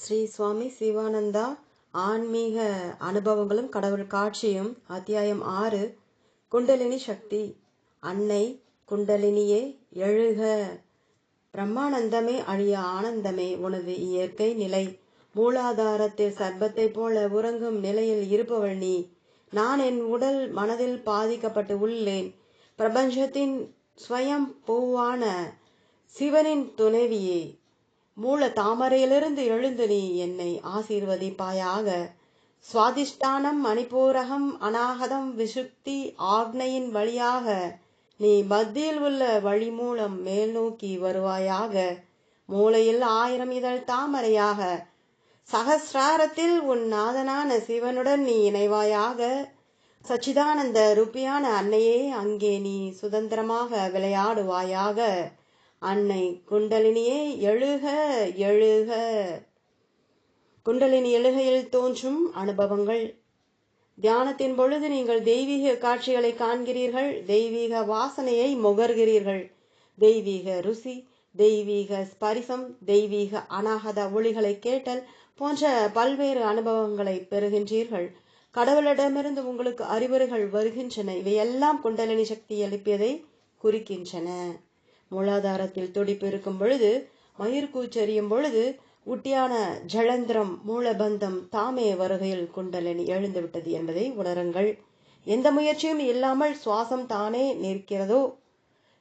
ஸ்ரீ சுவாமி சிவானந்தா ஆன்மீக அனுபவங்களும் கடவுள் காட்சியும் அத்தியாயம் ஆறு குண்டலினி சக்தி. அன்னை குண்டலினியே எழுக. பிரம்மானந்தமே அழிய ஆனந்தமே உனது இயற்கை நிலை. மூலாதாரத்தில் சர்ப்பத்தைப் போல உறங்கும் நிலையில் இருப்பவள் நீ. நான் என் உடல் மனதில் பாதிக்கப்பட்டு உள்ளேன். பிரபஞ்சத்தின் ஸ்வயம் பூவான சிவனின் துணைவியே. மூல தாமரையிலிருந்து எழுந்து நீ என்னை ஆசீர்வதிப்பாயாக. சுவாதிஷ்டானம் மணிப்பூரகம் அநாகதம் விசுக்தி ஆக்னையின் வழியாக நீ மத்தியில் உள்ள வழி மூலம் மேல் நோக்கி வருவாயாக. மூளையில் ஆயிரம் இதழ் தாமரையாக. சகசிராரத்தில் உன் நாதனான சிவனுடன் நீ இணைவாயாக. சச்சிதானந்த ரூபியான அன்னையே அங்கே நீ சுதந்திரமாக விளையாடுவாயாக. அன்னை குண்டலினியே எழுக எழுக. குண்டலினி எழுகையில் தோன்றும் அனுபவங்கள். தியானத்தின் பொழுது நீங்கள் தெய்வீக காட்சிகளை காண்கிறீர்கள் தெய்வீக வாசனையை முகர்கிறீர்கள். தெய்வீக ருசி தெய்வீக ஸ்பரிசம் தெய்வீக அநாகத ஒளிகளை கேட்டல் போன்ற பல்வேறு அனுபவங்களை பெறுகின்றீர்கள். கடவுளிடமிருந்து உங்களுக்கு அறிவுரைகள் வருகின்றன. இவையெல்லாம் குண்டலினி சக்தி எழுப்பியதை குறிக்கின்றன. மூலாதாரத்தில் துடிப்பு இருக்கும் பொழுது மயிர் கூச்சரியும் பொழுது உட்டியான ஜலந்திரம் மூலபந்தம் தாமே வருகையில் குண்டலினி எழுந்துவிட்டது என்பதை உணருங்கள். எந்த முயற்சியும் இல்லாமல் சுவாசம் தானே நிற்கிறதோ?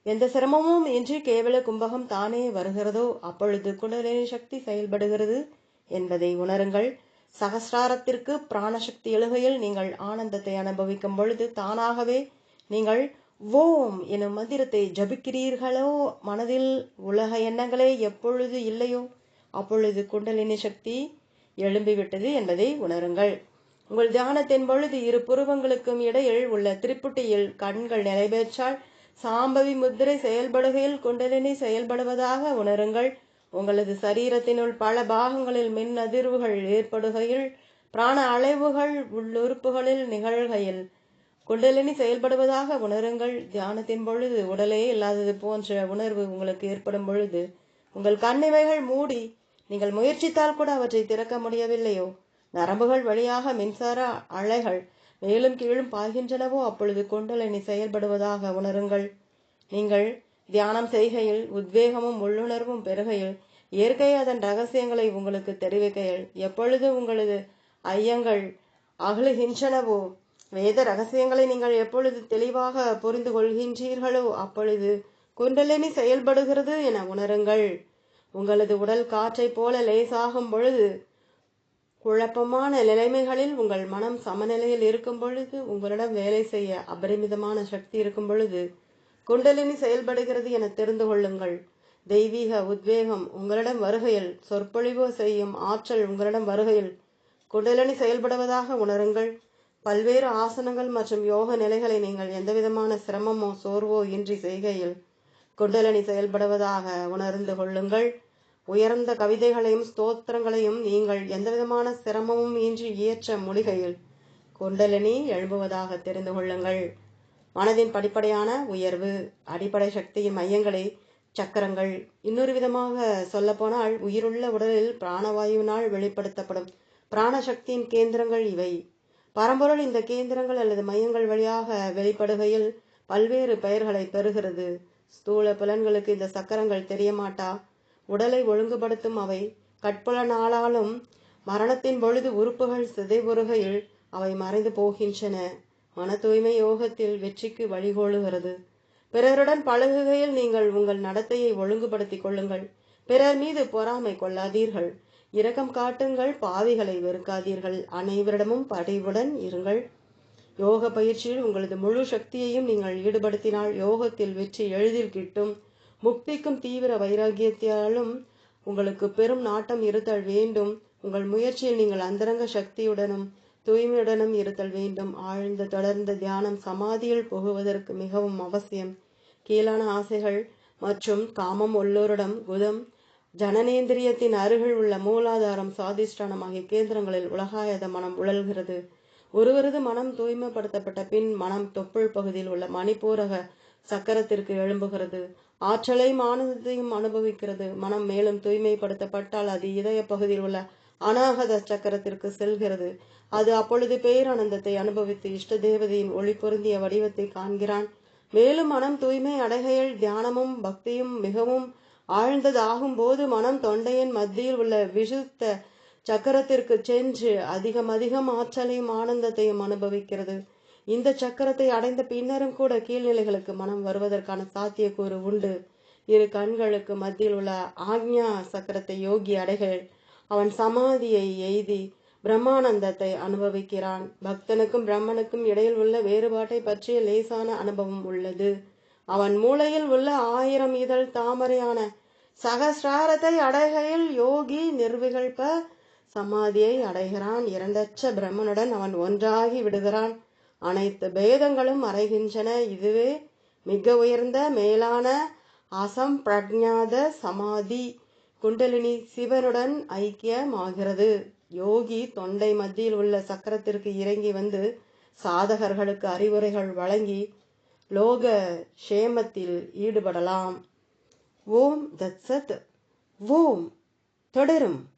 எந்த சிரமமும் இன்றி கேவல கும்பகம் தானே வருகிறதோ? அப்பொழுது குண்டலினி சக்தி செயல்படுகிறது என்பதை உணருங்கள். சகசிராரத்திற்கு பிராணசக்தி எழுகையில் நீங்கள் ஆனந்தத்தை அனுபவிக்கும் பொழுது தானாகவே நீங்கள் ஓம் எனும் மந்திரத்தை ஜபிக்கிறீர்களோ? மனதில் உலக எண்ணங்களே எப்பொழுது இல்லையோ அப்பொழுது குண்டலினி சக்தி எழும்பிவிட்டது என்பதை உணருங்கள். உங்கள் தியானத்தின் பொழுது இரு புருவங்களுக்கும் இடையில் உள்ள திருப்புட்டியில் கண்கள் நிறைவேற்றால் சாம்பவி முத்திரை செயல்படுகையில் குண்டலினி செயல்படுவதாக உணருங்கள். உங்களது சரீரத்தினுள் பல பாகங்களில் மின் அதிர்வுகள் ஏற்படுகையில் பிராண அலைவுகள் உள்ளுறுப்புகளில் நிகழ்கையில் குண்டலினி செயல்படுவதாக உணருங்கள். தியானத்தின் பொழுது உடலே இல்லாதது போன்ற உணர்வு உங்களுக்கு ஏற்படும் பொழுது உங்கள் கண்ணிவைகள் மூடி நீங்கள் முயற்சித்தால் கூட அவற்றை திறக்க முடியவில்லையோ? நரம்புகள் வழியாக மின்சார அலைகள் மேலும் கீழும் பாய்கின்றனவோ? அப்பொழுது குண்டலினி செயல்படுவதாக உணருங்கள். நீங்கள் தியானம் செய்கையில் உத்வேகமும் உள்ளுணர்வும் பெறுகையில் இயற்கை அதன் ரகசியங்களை உங்களுக்கு தெரிவிக்கையில் எப்பொழுது உங்களது ஐயங்கள் அகலுகின்றனவோ வேத ரகசியங்களை நீங்கள் எப்பொழுது தெளிவாக புரிந்து கொள்கின்றீர்களோ அப்பொழுது குண்டலினி செயல்படுகிறது என உணருங்கள். உங்களது உடல் காற்றைப் போல லேசாகும் பொழுது குழப்பமான நிலைமைகளில் உங்கள் மனம் சமநிலையில் இருக்கும் பொழுது உங்களிடம் வேலை செய்ய அபரிமிதமான சக்தி இருக்கும் பொழுது குண்டலினி செயல்படுகிறது என தெரிந்து கொள்ளுங்கள். தெய்வீக உத்வேகம் உங்களிடம் வருகையில் சொற்பொழிவு செய்யும் ஆற்றல் உங்களிடம் வருகையில் குண்டலினி செயல்படுவதாக உணருங்கள். பல்வேறு ஆசனங்கள் மற்றும் யோக நிலைகளை நீங்கள் எந்தவிதமான சிரமமோ சோர்வோ இன்றி செய்கையில் குண்டலனி செயல்படுவதாக உணர்ந்து கொள்ளுங்கள். உயர்ந்த கவிதைகளையும் ஸ்தோத்திரங்களையும் நீங்கள் எந்தவிதமான சிரமமும் இன்றி இயற்ற மொழிகையில் குண்டலினி எழும்புவதாக தெரிந்து கொள்ளுங்கள். மனதின் படிப்படையான உயர்வு அடிப்படை சக்தியின் மையங்களை சக்கரங்கள் இன்னொரு விதமாக சொல்லப்போனால் உயிருள்ள உடலில் பிராணவாயுவினால் வெளிப்படுத்தப்படும் பிராணசக்தியின் கேந்திரங்கள் இவை. பரம்பொருள் இந்த கேந்திரங்கள் அல்லது மையங்கள் வழியாக வெளிப்படுகையில் பல்வேறு பெயர்களை பெறுகிறது. ஸ்தூல புலன்களுக்கு இந்த சக்கரங்கள் தெரியமாட்டா? உடலை ஒழுங்குபடுத்தும் அவை கட்புலனாலும் மரணத்தின் பொழுது உறுப்புகள் சிதைவுறுகையில் அவை மறைந்து போகின்றன. மன தூய்மை யோகத்தில் வெற்றிக்கு வழிகோளுகிறது பிறருடன் பழகுகையில் நீங்கள் உங்கள் நடத்தையை ஒழுங்குபடுத்திக் கொள்ளுங்கள். பிறர் மீது பொறாமை கொள்ளாதீர்கள். இரக்கம் காட்டுங்கள் பாவிகளை வெறுக்காதீர்கள். அனைவரிடமும் படைவுடன் இருங்கள். யோக பயிற்சியில் உங்களது முழு சக்தியையும் நீங்கள் ஈடுபடுத்தினால் யோகத்தில் வெற்றி எளிதில் கிட்டும். முக்திக்கும் தீவிர வைராகியத்தாலும் உங்களுக்கு பெரும் நாட்டம் இருத்தல் வேண்டும். உங்கள் முயற்சியில் நீங்கள் அந்தரங்க சக்தியுடனும் தூய்மையுடனும் இருத்தல் வேண்டும். ஆழ்ந்த தொடர்ந்த தியானம் சமாதியில் புகுவதற்கு மிகவும் அவசியம். கீழான ஆசைகள் மற்றும் காமம் உள்ளோரிடம் குதம். ஜனனேந்திரியத்தின் அருகில் உள்ள மூலாதாரம் சுவாதிஷ்டானமாகிய கேந்திரங்களில் உலகாயத மனம் உழல்கிறது. ஒருவரது மனம் தூய்மைப்படுத்தப்பட்ட பின் மனம் தொப்புள் பகுதியில் உள்ள மணிப்பூரக சக்கரத்திற்கு எழும்புகிறது. ஆற்றலையும் ஆனந்தத்தையும் அனுபவிக்கிறது. மனம் மேலும் தூய்மைப்படுத்தப்பட்டால் அது இதய பகுதியில் உள்ள அநாகத சக்கரத்திற்கு செல்கிறது. அது அப்பொழுது பேரானந்தத்தை அனுபவித்து இஷ்ட தேவதையின் ஒளி பொருந்திய வடிவத்தை காண்கிறான். மேலும் மனம் தூய்மை அடைகையில் தியானமும் பக்தியும் மிகவும் ஆழ்ந்ததாகும் போது மனம் தொண்டையின் மத்தியில் உள்ள விசுத்த சக்கரத்திற்கு சென்று அதிகம் அதிகம் ஆற்றலையும் ஆனந்தத்தையும் அனுபவிக்கிறது. இந்த சக்கரத்தை அடைந்த பின்னரும் கூட கீழ்நிலைகளுக்கு மனம் வருவதற்கான சாத்தியக்கூறு உண்டு. இரு கண்களுக்கு மத்தியில் உள்ள ஆக்ஞா சக்கரத்தை யோகி அடைகள். அவன் சமாதியை எய்தி பிரம்மானந்தத்தை அனுபவிக்கிறான். பக்தனுக்கும் பிரம்மனுக்கும் இடையில் உள்ள வேறுபாட்டை பற்றிய லேசான அனுபவம் உள்ளது. அவன் மூளையில் உள்ள ஆயிரம் இதழ் தாமரையான சகசிராரத்தை அடைகையில் யோகி நிர்விகல்ப சமாதியை அடைகிறான். இரண்டற்ற பிரம்மனுடன் அவன் ஒன்றாகி விடுகிறான். அனைத்து பேதங்களும் மறைகின்றன இதுவே மிக உயர்ந்த மேலான அசம் பிரஜாத சமாதி. குண்டலினி சிவனுடன் ஐக்கியமாகிறது. யோகி தொண்டை மத்தியில் உள்ள சக்கரத்திற்கு இறங்கி வந்து சாதகர்களுக்கு அறிவுரைகள் வழங்கி லோக க்ஷேமத்தில் ஈடுபடலாம். ஓம் தத் சத். ஓம். தொடரும்.